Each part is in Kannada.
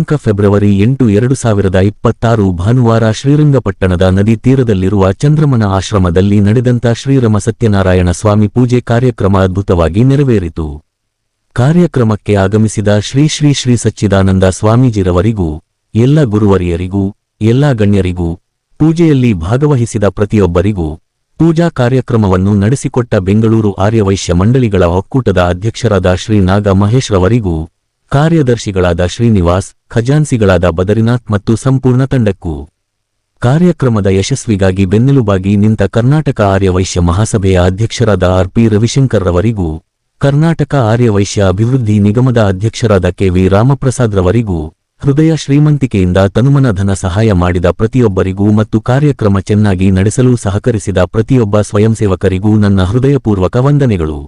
ದಿನಾಂಕ ಫೆಬ್ರವರಿ ಎಂಟು ಎರಡು ಸಾವಿರದ ಇಪ್ಪತ್ತಾರು ಭಾನುವಾರ ಶ್ರೀರಂಗಪಟ್ಟಣದ ನದಿ ತೀರದಲ್ಲಿರುವ ಚಂದ್ರಮನ ಆಶ್ರಮದಲ್ಲಿ ನಡೆದಂತ ಶ್ರೀರಮ ಸತ್ಯನಾರಾಯಣ ಸ್ವಾಮಿ ಪೂಜೆ ಕಾರ್ಯಕ್ರಮ ಅದ್ಭುತವಾಗಿ ನೆರವೇರಿತು. ಕಾರ್ಯಕ್ರಮಕ್ಕೆ ಆಗಮಿಸಿದ ಶ್ರೀ ಶ್ರೀ ಶ್ರೀ ಸಚ್ಚಿದಾನಂದ ಸ್ವಾಮೀಜಿರವರಿಗೂ, ಎಲ್ಲ ಗುರುವರಿಯರಿಗೂ, ಎಲ್ಲ ಗಣ್ಯರಿಗೂ, ಪೂಜೆಯಲ್ಲಿ ಭಾಗವಹಿಸಿದ ಪ್ರತಿಯೊಬ್ಬರಿಗೂ ಪೂಜಾ ಕಾರ್ಯಕ್ರಮವನ್ನು ನಡೆಸಿಕೊಟ್ಟ ಬೆಂಗಳೂರು ಆರ್ಯವೈಶ್ಯ ಮಂಡಳಿಗಳ ಒಕ್ಕೂಟದ ಅಧ್ಯಕ್ಷರಾದ ಶ್ರೀ ನಾಗ ಮಹೇಶ್ ರವರಿಗೂ ಕಾರ್ಯದರ್ಶಿಗಳಾದ ಶ್ರೀನಿವಾಸ್ ಖಜಾನ್ಸಿಗಳಾದ ಬದರಿನಾಥ್ ಮತ್ತು ಸಂಪೂರ್ಣ ತಂಡಕ್ಕೂ ಕಾರ್ಯಕ್ರಮದ ಯಶಸ್ವಿಗಾಗಿ ಬೆನ್ನೆಲುಬಾಗಿ ನಿಂತ ಕರ್ನಾಟಕ ಆರ್ಯವೈಶ್ಯ ಮಹಾಸಭೆಯ ಅಧ್ಯಕ್ಷರಾದ ಆರ್ ಪಿ ರವಿಶಂಕರ್ ರವರಿಗೂ, ಕರ್ನಾಟಕ ಆರ್ಯವೈಶ್ಯ ಅಭಿವೃದ್ಧಿ ನಿಗಮದ ಅಧ್ಯಕ್ಷರಾದ ಕೆವಿ ರಾಮಪ್ರಸಾದ್ ರವರಿಗೂ ಹೃದಯ ಶ್ರೀಮಂತಿಕೆಯಿಂದ ತನುಮನಧನ ಸಹಾಯ ಮಾಡಿದ ಪ್ರತಿಯೊಬ್ಬರಿಗೂ ಮತ್ತು ಕಾರ್ಯಕ್ರಮ ಚೆನ್ನಾಗಿ ನಡೆಸಲು ಸಹಕರಿಸಿದ ಪ್ರತಿಯೊಬ್ಬ ಸ್ವಯಂ ಸೇವಕರಿಗೂ ನನ್ನ ಹೃದಯಪೂರ್ವಕ ವಂದನೆಗಳು.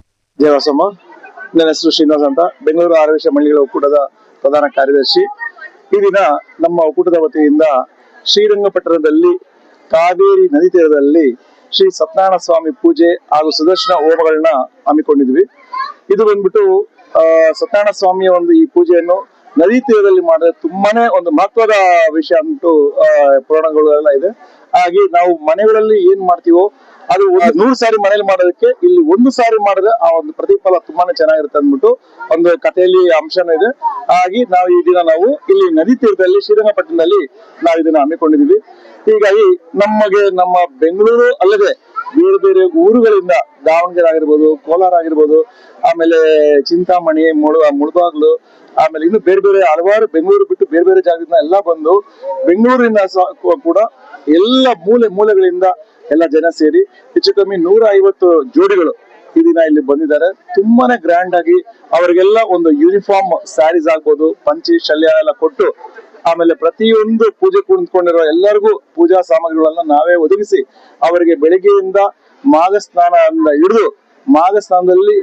ನನ್ನ ಹೆಸರು ಶ್ರೀನಿವಾಸ ಅಂತ. ಬೆಂಗಳೂರು ಆರೋಗ್ಯ ಮಂಡಳಿಗಳ ಒಕ್ಕೂಟದ ಪ್ರಧಾನ ಕಾರ್ಯದರ್ಶಿ. ಈ ದಿನ ನಮ್ಮ ಒಕ್ಕೂಟದ ವತಿಯಿಂದ ಶ್ರೀರಂಗಪಟ್ಟಣದಲ್ಲಿ ಕಾವೇರಿ ನದಿ ತೀರದಲ್ಲಿ ಶ್ರೀ ಸತ್ಯನಾರಾಯಣ ಸ್ವಾಮಿ ಪೂಜೆ ಹಾಗೂ ಸುದರ್ಶನ ಹೋಮಗಳನ್ನ ಹಮ್ಮಿಕೊಂಡಿದ್ವಿ. ಇದು ಬಂದ್ಬಿಟ್ಟು ಸತ್ಯನಾರಾಯಣ ಸ್ವಾಮಿಯ ಒಂದು ಈ ಪೂಜೆಯನ್ನು ನದಿ ತೀರದಲ್ಲಿ ಮಾಡಿದ್ರೆ ತುಂಬಾನೇ ಒಂದು ಮಹತ್ವದ ವಿಷಯ ಅಂತೂ ಪುರಾಣಗಳು ಎಲ್ಲ ಇದೆ. ಹಾಗೆ ನಾವು ಮನೆಗಳಲ್ಲಿ ಏನ್ ಮಾಡ್ತೀವೋ ಅದು ಒಂದು ನೂರು ಸಾರಿ ಮನೇಲಿ ಮಾಡೋದಕ್ಕೆ ಇಲ್ಲಿ ಒಂದು ಸಾರಿ ಮಾಡಿದ್ರೆ ಆ ಒಂದು ಪ್ರತಿಫಲ ತುಂಬಾನೇ ಚೆನ್ನಾಗಿರುತ್ತೆ ಅಂದ್ಬಿಟ್ಟು ಒಂದು ಕಥೆಯಲ್ಲಿ ಅಂಶನೂ ಇದೆ. ಹಾಗೆ ನಾವು ಈ ದಿನ ನಾವು ಇಲ್ಲಿ ನದಿ ತೀರದಲ್ಲಿ ಶ್ರೀರಂಗಪಟ್ಟಣದಲ್ಲಿ ನಾವು ಇದನ್ನ ಹಮ್ಮಿಕೊಂಡಿದೀವಿ ಹೀಗಾಗಿ ನಮಗೆ ನಮ್ಮ ಬೆಂಗಳೂರು ಅಲ್ಲದೆ ಬೇರೆ ಬೇರೆ ಊರುಗಳಿಂದ ದಾವಣಗೆರೆ ಆಗಿರ್ಬೋದು ಕೋಲಾರ ಆಗಿರ್ಬೋದು ಆಮೇಲೆ ಚಿಂತಾಮಣಿ ಮುಳು ಮುಳಬಾಗ್ಲು ಆಮೇಲೆ ಇನ್ನು ಬೇರೆ ಬೇರೆ ಹಲವಾರು ಬೆಂಗಳೂರು ಬಿಟ್ಟು ಬೇರೆ ಬೇರೆ ಜಾಗದಿಂದ ಎಲ್ಲ ಬಂದು ಬೆಂಗಳೂರಿನ ಕೂಡ ಎಲ್ಲ ಮೂಲೆ ಮೂಲೆಗಳಿಂದ ಎಲ್ಲ ಜನ ಸೇರಿ ಹೆಚ್ಚು ಕಮ್ಮಿ ನೂರ ಐವತ್ತು ಜೋಡಿಗಳು ಈ ದಿನ ಇಲ್ಲಿ ಬಂದಿದ್ದಾರೆ. ತುಂಬಾನೇ ಗ್ರ್ಯಾಂಡ್ ಆಗಿ ಅವರಿಗೆಲ್ಲ ಒಂದು ಯೂನಿಫಾರ್ಮ್ ಸ್ಯಾರೀಸ್ ಆಗ್ಬೋದು ಪಂಚಿ, ಶಲ್ಯ ಎಲ್ಲ ಕೊಟ್ಟು ಆಮೇಲೆ ಪ್ರತಿಯೊಂದು ಪೂಜೆ ಕುಳಿತುಕೊಂಡಿರೋ ಎಲ್ಲರಿಗೂ ಪೂಜಾ ಸಾಮಗ್ರಿಗಳನ್ನ ನಾವೇ ಒದಗಿಸಿ ಅವರಿಗೆ ಬೆಳಿಗ್ಗೆಯಿಂದ ಮಾಘ ಸ್ನಾನ ಹಿಡಿದು ಮಾಘ ಸ್ನಾನದಲ್ಲಿ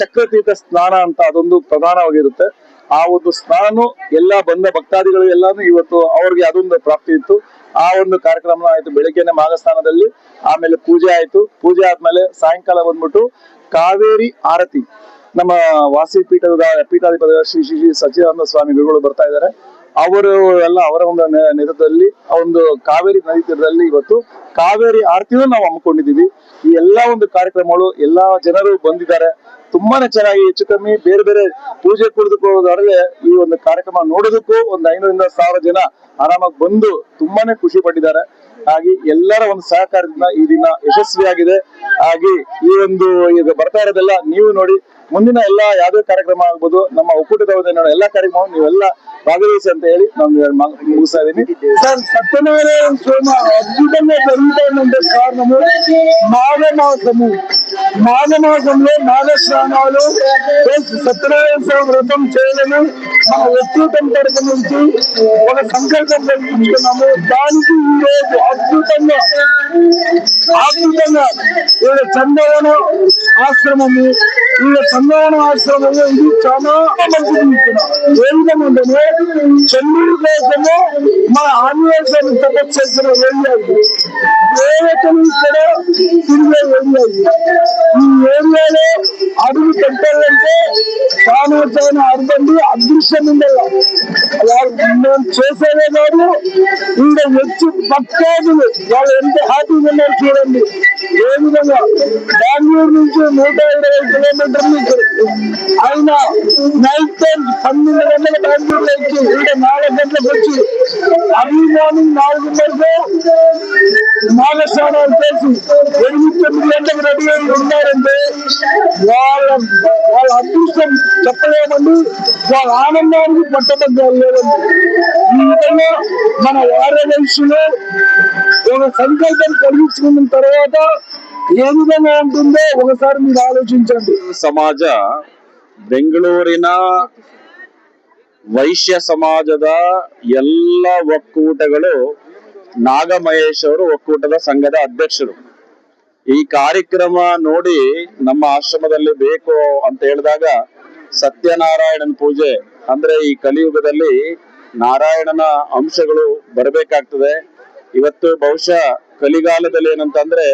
ಚಕ್ರತೀರ್ಥ ಸ್ನಾನ ಅಂತ ಅದೊಂದು ಪ್ರಧಾನವಾಗಿರುತ್ತೆ. ಆ ಒಂದು ಸ್ನಾನನು ಎಲ್ಲ ಬಂದ ಭಕ್ತಾದಿಗಳು ಎಲ್ಲಾನು ಇವತ್ತು ಅವ್ರಿಗೆ ಅದೊಂದು ಪ್ರಾಪ್ತಿ ಇತ್ತು. ಆ ಒಂದು ಕಾರ್ಯಕ್ರಮ ಆಯ್ತು ಬೆಳಿಗ್ಗೆನೆ ಮಾಘಸ್ನಾನದಲ್ಲಿ ಆಮೇಲೆ ಪೂಜೆ ಆಯ್ತು. ಪೂಜೆ ಆದ್ಮೇಲೆ ಸಾಯಂಕಾಲ ಬಂದ್ಬಿಟ್ಟು ಕಾವೇರಿ ಆರತಿ. ನಮ್ಮ ವಾಸಿ ಪೀಠದ ಪೀಠಾಧಿಪತಿ ಶ್ರೀ ಶ್ರೀ ಶ್ರೀ ಸಚ್ಚಿದಾನಂದ ಸ್ವಾಮಿ ಗುರುಗಳು ಬರ್ತಾ ಇದ್ದಾರೆ. ಅವರು ಎಲ್ಲ ಅವರ ಒಂದು ನೆರದಲ್ಲಿ ಒಂದು ಕಾವೇರಿ ನದಿ ತೀರದಲ್ಲಿ ಇವತ್ತು ಕಾವೇರಿ ಆರತಿನೂ ನಾವು ಹಮ್ಮಿಕೊಂಡಿದ್ದೀವಿ. ಈ ಎಲ್ಲಾ ಒಂದು ಕಾರ್ಯಕ್ರಮಗಳು ಎಲ್ಲಾ ಜನರು ಬಂದಿದ್ದಾರೆ. ತುಂಬಾನೇ ಚೆನ್ನಾಗಿ ಹೆಚ್ಚು ಕಮ್ಮಿ, ಬೇರೆ ಬೇರೆ ಪೂಜೆ ಕುಳಿದುಕೊಳ್ಳೋದಾದ್ರೆ ಈ ಒಂದು ಕಾರ್ಯಕ್ರಮ ನೋಡೋದಕ್ಕೂ ಒಂದು ಐನೂರಿಂದ ಸಾವಿರ ಜನ ಆರಾಮಾಗಿ ಬಂದು ತುಂಬಾನೇ ಖುಷಿ ಪಟ್ಟಿದ್ದಾರೆ. ಹಾಗೆ ಎಲ್ಲರ ಒಂದು ಸಹಕಾರದಿಂದ ಈ ದಿನ ಯಶಸ್ವಿಯಾಗಿದೆ. ಹಾಗೆ ಈ ಒಂದು ಈಗ ಬರ್ತಾ ಇರೋದೆಲ್ಲ ನೀವು ನೋಡಿ, ಮುಂದಿನ ಎಲ್ಲಾ ಯಾವುದೇ ಕಾರ್ಯಕ್ರಮ ಆಗ್ಬೋದು, ನಮ್ಮ ಒಕ್ಕೂಟದ ಎಲ್ಲಾ ಕಾರ್ಯಕ್ರಮ ನೀವೆಲ್ಲ ಭಾಗವಹಿಸಿ ಅಂತ ಹೇಳಿ ನಾನು ಮುಗಿಸ್ತಾ ಇದ್ದೀನಿ. ಸರ್, ಸತ್ಯನಾರಾಯಣ ಸೋಮ ಅದ್ಭುತ ನಾವೇ ನಾವು మాఘమాసంలో ప్లస్ సత్యనారాయణ స్వామి వ్రతం చేయడము మన వ్యక్తిత్వం తరపు నుంచి ఒక సంకల్పం కలిగించుకున్నాము దానికి ఈ రోజు అద్భుతంగా అద్భుతంగా ఈడ చందవన ఆశ్రమము ఈడ చందవన ఆశ్రమము ఇది చాలా మంచిది ఏ విధంగా అంటే చంద్రుడి కోసము మా ఆంజనేయ తపస్సు చేసిన వెళ్ళాయి. ఇది దేవతలు ఇక్కడ తిరిగి వెళ్ళాయి. ఈ ఏరియాలో అడుగు పెట్టాలంటే సామర్థ్యాన్ని అడగండి అదృశ్యం ఉండాలి. మేము చేసేదే కాదు ఇంకా వచ్చి భక్తాదులు వాళ్ళు ఎంత హ్యాపీగా ఉన్నారు చూడండి. ఏ విధంగా? బెంగళూరు నుంచి నూట ఇరవై కిలోమీటర్లు ఇక్కడ అయినా నైట్ టైం పన్నెండు గంటల బెంగళూరులో వచ్చి ఇంకా నాలుగు గంటలకు వచ్చి అర్లీ మార్నింగ్ నాలుగున్నరకు మాఘస్నానాలు చేసి ఎనిమిది తొమ్మిది గంటలకు రెడీ అయి ఉన్నారంటే వాళ్ళ వాళ్ళ అదృష్టం చెప్పలేమండి వాళ్ళ ఆనందానికి పట్టడం లేదండి ఈ విధంగా మన వారే వయసులో ఒక సంకల్పం కలిగించుకున్న తర్వాత ఏ విధంగా ఉంటుందో ఒకసారి మీరు ఆలోచించండి ಸಮಾಜ ಬೆಂಗಳೂರಿನ ವೈಶ್ಯ ಸಮಾಜದ ಎಲ್ಲ ಒಕ್ಕೂಟಗಳು ನಾಗಮಹೇಶ್ ಅವರು ಒಕ್ಕೂಟದ ಸಂಘದ ಅಧ್ಯಕ್ಷರು. ಈ ಕಾರ್ಯಕ್ರಮ ನೋಡಿ ನಮ್ಮ ಆಶ್ರಮದಲ್ಲಿ ಬೇಕು ಅಂತ ಹೇಳಿದಾಗ ಸತ್ಯನಾರಾಯಣನ ಪೂಜೆ, ಅಂದ್ರೆ ಈ ಕಲಿಯುಗದಲ್ಲಿ ನಾರಾಯಣನ ಅಂಶಗಳು ಬರಬೇಕಾಗ್ತದೆ. ಇವತ್ತು ಬಹುಶಃ ಕಲಿಗಾಲದಲ್ಲಿ ಏನಂತಂದ್ರೆ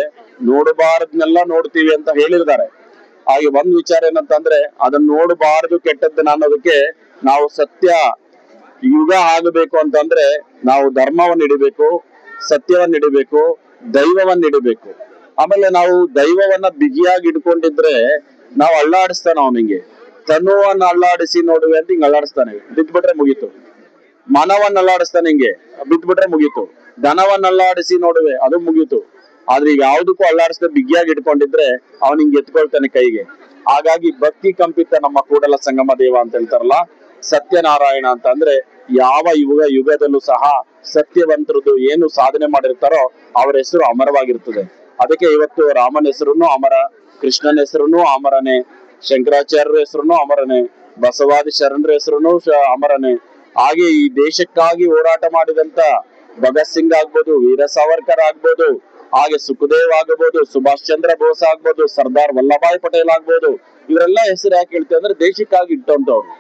ನೋಡಬಾರದ್ನೆಲ್ಲ ನೋಡ್ತೀವಿ ಅಂತ ಹೇಳಿರ್ತಾರೆ. ಹಾಗೆ ಒಂದ್ ವಿಚಾರ ಏನಂತಂದ್ರೆ, ಅದನ್ನ ನೋಡಬಾರದು ಕೆಟ್ಟದ್ದನ್ನ ಅನ್ನೋದಕ್ಕೆ ನಾವು ಸತ್ಯ ಯುಗ ಆಗಬೇಕು ಅಂತಂದ್ರೆ, ನಾವು ಧರ್ಮವನ್ನ ಇಡಬೇಕು, ಸತ್ಯವನ್ನ ಇಡಬೇಕು, ದೈವವನ್ನ ಇಡಬೇಕು. ಆಮೇಲೆ ನಾವು ದೈವವನ್ನ ಬಿಗಿಯಾಗಿ ಇಟ್ಕೊಂಡಿದ್ರೆ ನಾವು ಅಳ್ಳಾಡಿಸ್ತಾನ ಅವನಿಗೆ. ತನುವನ್ನ ಅಳ್ಳಾಡಿಸಿ ನೋಡುವೆ ಅಂತ ಹಿಂಗ್ ಅಳ್ಳಾಡಿಸ್ತಾನೆ ಬಿಟ್ಬಿಟ್ರೆ ಮುಗೀತು. ಮನವನ್ನ ಅಲ್ಲಾಡಿಸ್ತಾನೆ ಹಿಂಗೆ. ಬಿಟ್ಬಿಟ್ರೆ ಮುಗೀತು. ದನವನ್ನ ಅಲ್ಲಾಡಿಸಿ ನೋಡುವೆ, ಅದು ಮುಗೀತು. ಆದ್ರೆ ಈಗ ಯಾವ್ದಕ್ಕೂ ಬಿಗಿಯಾಗಿ ಇಟ್ಕೊಂಡಿದ್ರೆ ಅವನ್ ಹಿಂಗ್ ಎತ್ಕೊಳ್ತಾನೆ ಕೈಗೆ. ಹಾಗಾಗಿ ಭಕ್ತಿ ಕಂಪಿತ ನಮ್ಮ ಕೂಡಲ ಸಂಗಮ ದೇವ ಅಂತ ಹೇಳ್ತಾರಲ್ಲ, ಸತ್ಯನಾರಾಯಣ ಅಂತ. ಅಂದ್ರೆ ಯಾವ ಯುಗ ಯುಗದಲ್ಲೂ ಸಹ ಸತ್ಯವಂತರದ್ದು ಏನು ಸಾಧನೆ ಮಾಡಿರ್ತಾರೋ ಅವರ ಹೆಸರು ಅಮರವಾಗಿರ್ತದೆ. ಅದಕ್ಕೆ ಇವತ್ತು ರಾಮನ ಹೆಸರುನು ಅಮರ, ಕೃಷ್ಣನ ಹೆಸರುನು ಅಮರನೆ, ಶಂಕರಾಚಾರ್ಯರ ಹೆಸರುನು ಅಮರನೆ ಬಸವಾದಿ ಶರಣರ ಹೆಸರುನು ಅಮರನೇ. ಹಾಗೆ ಈ ದೇಶಕ್ಕಾಗಿ ಹೋರಾಟ ಮಾಡಿದಂತ ಭಗತ್ ಸಿಂಗ್ ಆಗ್ಬೋದು, ವೀರ ಸಾವರ್ಕರ್ ಆಗ್ಬೋದು ಹಾಗೆ ಸುಖದೇವ್ ಆಗಬಹುದು ಸುಭಾಷ್ ಚಂದ್ರ ಬೋಸ್ ಆಗ್ಬೋದು, ಸರ್ದಾರ್ ವಲ್ಲಭಾಯ್ ಪಟೇಲ್ ಆಗ್ಬೋದು, ಇವರೆಲ್ಲ ಹೆಸರು ಯಾಕೆ ಹೇಳ್ತೇವೆ ಅಂದ್ರೆ ದೇಶಕ್ಕಾಗಿ ಇಟ್ಟಂತವ್ರು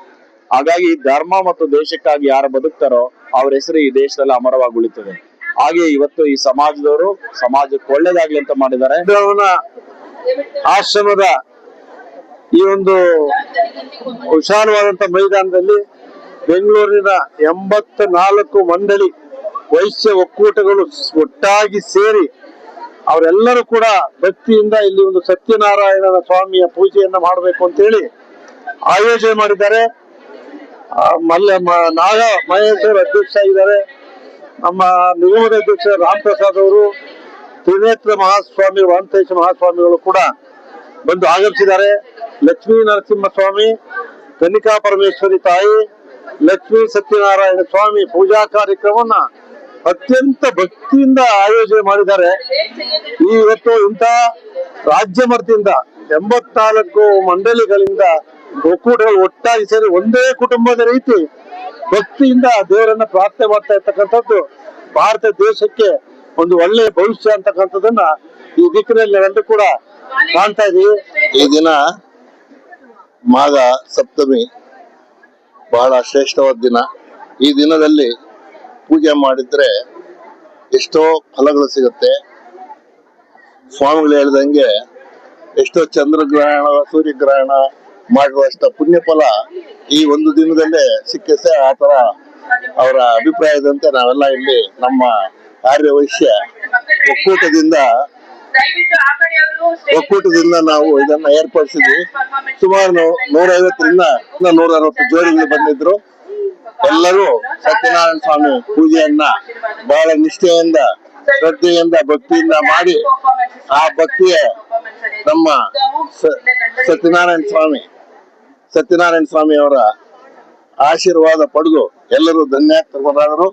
ಹಾಗಾಗಿ ಧರ್ಮ ಮತ್ತು ದೇಶಕ್ಕಾಗಿ ಯಾರು ಬದುಕ್ತಾರೋ ಅವ್ರ ಹೆಸರು ಈ ದೇಶದಲ್ಲಿ ಅಮರವಾಗಿ ಉಳಿತದೆ. ಹಾಗೆ ಇವತ್ತು ಈ ಸಮಾಜದವರು, ಸಮಾಜಕ್ಕೆ ಒಳ್ಳೇದಾಗ್ಲಿ ಅಂತ ಮಾಡಿದ್ದಾರೆ. ಆಶ್ರಮದ ಈ ಒಂದು ವಿಶಾಲವಾದಂತ ಮೈದಾನದಲ್ಲಿ ಬೆಂಗಳೂರಿನ ಎಂಬತ್ತ ನಾಲ್ಕು ಮಂಡಳಿ ವೈಶ್ಯ ಒಕ್ಕೂಟಗಳು ಒಟ್ಟಾಗಿ ಸೇರಿ ಅವರೆಲ್ಲರೂ ಕೂಡ ಭಕ್ತಿಯಿಂದ ಇಲ್ಲಿ ಒಂದು ಸತ್ಯನಾರಾಯಣನ ಸ್ವಾಮಿಯ ಪೂಜೆಯನ್ನ ಮಾಡಬೇಕು ಅಂತೇಳಿ ಆಯೋಜನೆ ಮಾಡಿದ್ದಾರೆ. ಮಲ್ಲ ನಾಗ ಮಹೇಶ್ವರ ಅಧ್ಯಕ್ಷ ಆಗಿದ್ದಾರೆ ನಮ್ಮ ನಿಗಮದ ಅಧ್ಯಕ್ಷ ರಾಮ್ ಪ್ರಸಾದ್ ಅವರು, ತ್ರಿನೇತ್ರ ಮಹಾಸ್ವಾಮಿ, ವಾಂತೇಶ ಮಹಾಸ್ವಾಮಿಗಳು ಕೂಡ ಬಂದು ಆಗಮಿಸಿದ್ದಾರೆ. ಲಕ್ಷ್ಮೀ ನರಸಿಂಹ ಸ್ವಾಮಿ ಕನಿಕಾ ಪರಮೇಶ್ವರಿ ತಾಯಿ, ಲಕ್ಷ್ಮೀ ಸತ್ಯನಾರಾಯಣ ಸ್ವಾಮಿ ಪೂಜಾ ಕಾರ್ಯಕ್ರಮವನ್ನ ಅತ್ಯಂತ ಭಕ್ತಿಯಿಂದ ಆಯೋಜನೆ ಮಾಡಿದ್ದಾರೆ. ಈ ಇವತ್ತು ಇಂಥ ರಾಜ್ಯ ಮಟ್ಟದಿಂದ ಎಂಬತ್ನಾಲ್ಕು ಮಂಡಳಿಗಳಿಂದ ಒಕ್ಕೂಟಗಳು ಒಟ್ಟಾಗಿ ಸೇರಿ ಒಂದೇ ಕುಟುಂಬದ ರೀತಿ ಭಕ್ತಿಯಿಂದ ದೇವರನ್ನ ಪ್ರಾರ್ಥನೆ ಮಾಡ್ತಾ ಇರ್ತಕ್ಕಂಥದ್ದು ಭಾರತ ದೇಶಕ್ಕೆ ಒಂದು ಒಳ್ಳೆಯ ಭವಿಷ್ಯ ಅಂತಕ್ಕಂಥದ್ದನ್ನ ಈ ದಿಕ್ಕಿನಲ್ಲಿ ನಾವೆಲ್ಲರೂ ಕೂಡ ಕಾಣ್ತಾ ಇದೀವಿ ಈ ದಿನ ಮಾಘ ಸಪ್ತಮಿ ಬಹಳ ಶ್ರೇಷ್ಠವಾದ ದಿನ. ಈ ದಿನದಲ್ಲಿ ಪೂಜೆ ಮಾಡಿದ್ರೆ ಎಷ್ಟೋ ಫಲಗಳು ಸಿಗುತ್ತೆ. ಸ್ವಾಮಿಗಳು ಹೇಳ್ದಂಗೆ ಎಷ್ಟೋ ಚಂದ್ರಗ್ರಹಣ, ಸೂರ್ಯಗ್ರಹಣ ಮಾಡಿರುವಷ್ಟ ಪುಣ್ಯ ಫಲ ಈ ಒಂದು ದಿನದಲ್ಲೇ ಸಿಕ್ಕಿಸೆ ಆ ತರ ಅವರ ಅಭಿಪ್ರಾಯದಂತೆ ನಾವೆಲ್ಲ ಇಲ್ಲಿ ನಮ್ಮ ಕಾರ್ಯವೈಶ್ಯ ಒಕ್ಕೂಟದಿಂದ ಒಕ್ಕೂಟದಿಂದ ನಾವು ಇದನ್ನ ಏರ್ಪಡಿಸಿದ್ವಿ. ಸುಮಾರು ನೂರೈವತ್ತರಿಂದ ನೂರ ಅರವತ್ತು ಜೋಡಿಗಳು ಬಂದಿದ್ರು. ಎಲ್ಲರೂ ಸತ್ಯನಾರಾಯಣ ಸ್ವಾಮಿ ಪೂಜೆಯನ್ನ ಬಹಳ ನಿಷ್ಠೆಯಿಂದ, ಶ್ರದ್ಧೆಯಿಂದ, ಭಕ್ತಿಯಿಂದ ಮಾಡಿ ಆ ಭಕ್ತಿಯ ನಮ್ಮ ಸತ್ಯನಾರಾಯಣ ಸ್ವಾಮಿ ಸತ್ಯನಾರಾಯಣ ಸ್ವಾಮಿ ಅವರ ಆಶೀರ್ವಾದ ಪಡೆದು ಎಲ್ಲರೂ ಧನ್ಯಾರ್ಥರಾದರು